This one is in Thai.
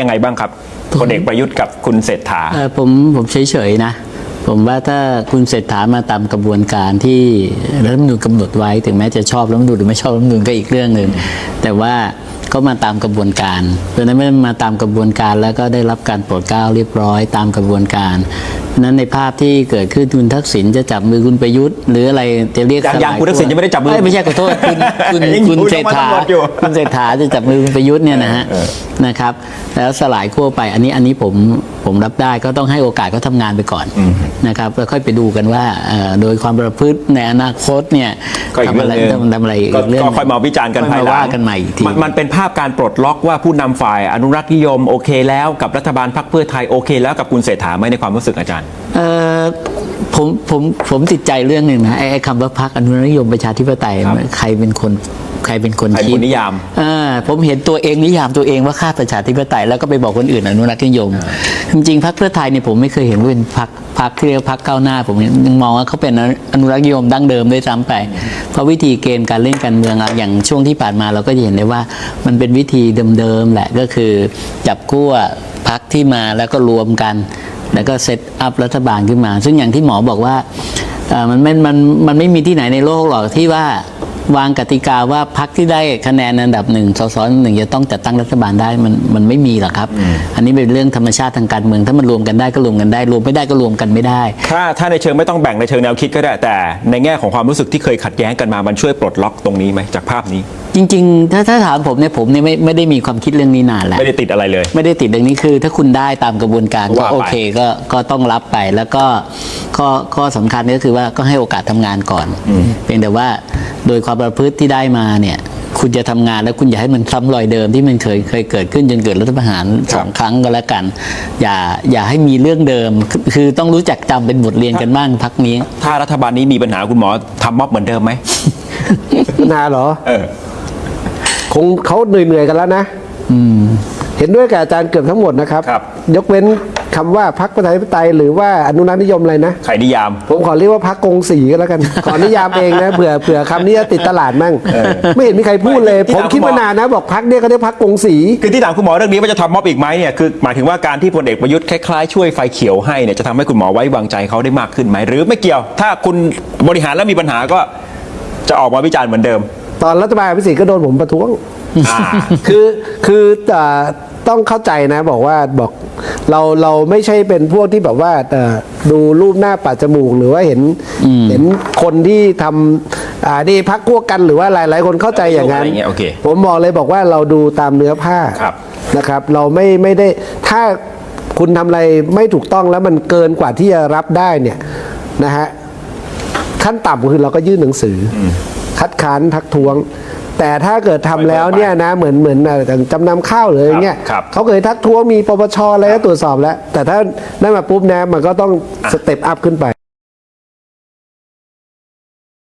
ยังไงบ้างครับพลเอกประยุทธ์กับคุณเศรษฐาเอ่อผมผมเฉยๆนะ ผมว่าถ้าคุณเศรษฐามาตามกระบวนการที่รัฐธรรมนูญกำหนดไว้ถึงแม้จะชอบรัฐธรรมนูญหรือไม่ชอบรัฐธรรมนูญก็อีกเรื่องหนึ่งแต่ว่าก็มาตามกระบวนการเพราะฉะนั้นไม่ได้มาตามกระบวนการแล้วก็ได้รับการโปรดเกล้าเรียบร้อยตามกระบวนการเพราะฉะ นั้นในภาพที่เกิดขึ้นคุณทักษิณจะจับมือคุณประยุทธ์หรืออะไรจะเรียกยังสลยังคุณทักษิณยังไม่ได้จับมือเยไม่ใช่ขอโทษคุณคุณยังอยู่คุณเศรษฐายังมาตำรวจอยู่คุณเศรษฐาจะจับมือคุณประยุทธ์เนี่ยนะฮะเออนะครับ แล้วสลายขั้วไปอันนี้อันนี้ผมผมรับได้ก็ต้องให้โอกาสเขาทำงานไปก่อนนะครับแล้วค่อยไปดูกันว่าเอ่อโดยความประพฤติในอนาคตเนี่ยก็อีกทำเรื่อะองหนึงไรทำทำอะไรอีกก็เรื่องหก็นึ่งค่อยมาวิจารณ์กันค่อยภายมาหลังว่ากันใหม่อีกทีมันมันเป็นภาพการปลดล็อกว่าผู้นำฝ่ายอนุรักษ์นิยมโอเคแล้วกับรัฐบาลพรรคเพื่อไทยโอเค แล้วกับคุณเศรษฐาไหมในความรู้สึกอาจารย์เอ่อผมผมผมติดใจเรื่องหนึ่งนะไอ้ไอ้คำว่าพรรคอนุรักษ์นิยมประชาธิปไตยครับใครเป็นคนใครเป็นคนใครเป็นคิดคนนิยามอ่าผมเห็นตัวเองนิยามตัวเองว่าข้าประชาธิปไตยแล้วก็ไปบอกคนอื่นอนุรักษ์นิยม จริงๆพรรคเพื่อไทยเนี่ยผมไม่เคยเห็นว่าเป็นพรรคพรรคที่เรียกว่าพรรคก้าวหน้า ผมยังมองว่าเขาเป็นอนุรักษ์นิยมดั้งเดิมด้วยซ้ำไป เพราะวิธีเกมการเล่นการเมืองอะอย่างช่วงที่ผ่านมาเราก็จะเห็นได้ว่ามันเป็นวิธีเดิมๆแหละก็คือจับกู้พรรคที่มาแล้วก็รวมกัน แล้วก็เซตอัพรัฐบาลขึ้นมา ซึ่งอย่างที่หมอบอกว่ามันไม่มันมันไม่มีที่ไหนในโลกหรอกที่ว่า วางกติกาว่าพรรคที่ได้คะแนนอันดับหนึ่งสสหนึ่งจะต้องจัดตั้งรัฐบาลได้มันมันไม่มีหรอกครับ อันนี้เป็นเรื่องธรรมชาติทางการเมือง ถ้ามันรวมกันได้ก็รวมกันได้ รวมไม่ได้ก็รวมกันไม่ได้ ถ้าถ้าในเชิงไม่ต้องแบ่งในเชิงแนวคิดก็ได้แต่ ในแง่ของความรู้สึกที่เคยขัดแย้งกันมามันช่วยปลดล็อกตรงนี้ไหมจากภาพนี้ จริง ๆ ถ้าถ้าถามผมเนี่ยผมเนี่ยไม่ไม่ได้มีความคิดเรื่องนี้นานแล้วไม่ได้ติดอะไรเลย ไม่ได้ติดเรื่องนี้คือ ถ้าคุณได้ตามกระบวนการก็ว่าไป โอเคก็ก็ต้องรับไปแล้วก็ข้อข้อสำคัญก็คือว่าก็ให้โอกาสทำงานก่อน เพียงแต่ว่าโดยความประพฤติที่ได้มาเนี่ยคุณจะทำงานแล้วคุณอย่าให้มันซ้ำรอยเดิมที่มันเคยเคยเกิดขึ้นจนเกิดรัฐประหารสองครั้งก็แล้วกัน อย่าอย่าให้มีเรื่องเดิม คือคือต้องรู้จักจำเป็นบทเรียนกันบ้างพักนี้ ถ้ารัฐบาลนี้มีปัญหาคุณหมอทำม็อบเหมือนเดิมไหมปัญหาเหรอเออคงเขาเหนื่อยๆกันแล้วนะเห็นด้วยกับอาจารย์เกือบทั้งหมดนะครับครับยกเว้น คำว่าพักประชาธิปไตยหรือว่าอนุรักษ์นิยมอะไรนะ ใครนิยาม ผมขอเรียกว่าพักกงสีก็แล้วกัน ขอนิยามเองนะเผื่อเผื่อคำนี้จะติดตลาดมั่งไม่เห็นมีใครพูดเลยที่ผมถามคิดคุณหมอมานานนะบอกพักเนี่ยก็เรียกพักกงสีคือที่ถามคุณหมอเรื่องนี้ว่าจะทำม็อบอีกไหมเนี่ยคือหมายถึงว่าการที่พลเอกประยุทธ์คล้ายๆช่วยไฟเขียวให้เนี่ยจะทำให้คุณหมอไว้วางใจเขาได้มากขึ้นไหมหรือไม่เกี่ยว ถ้าคุณบริหารแล้วมีปัญหาก็จะออกมาวิจารณ์เหมือนเดิม ตอนรัฐบาลพิสิทธิ์ก็โดนผมประท้วงอ่าคือคืออ่า ต้องเข้าใจนะบอกว่าบอกเราเราไม่ใช่เป็นพวกที่แบบว่าเอ่อดูรูปหน้าปัดจมูกหรือว่าเห็นเห็นคนที่ทำอ่านี่พักพวกกันหรือว่าหลายหลายคนเข้าใจอย่างนั้นอะไรเงี้ยโอเคผมบอกเลยบอกว่าเราดูตามเนื้อผ้าครับนะครับ เราไม่ไม่ได้ถ้าคุณทำอะไรไม่ถูกต้องแล้วมันเกินกว่าที่จะรับได้เนี่ยนะฮะขั้นต่ำคือเราก็ยื่นหนังสืออคัดค้านทักท้วง แต่ถ้าเกิดทำแล้วเนี่ยนะเหมือนเหมือนอะไรจำนำข้าวหรืออะไรเงี้ยครับเขาเคยทักท้วงมีปปชอะไรก็ตรวจสอบแล้ว แต่ถ้าได้มาปุ๊บนะมันก็ต้องสเต็ปอัพขึ้นไป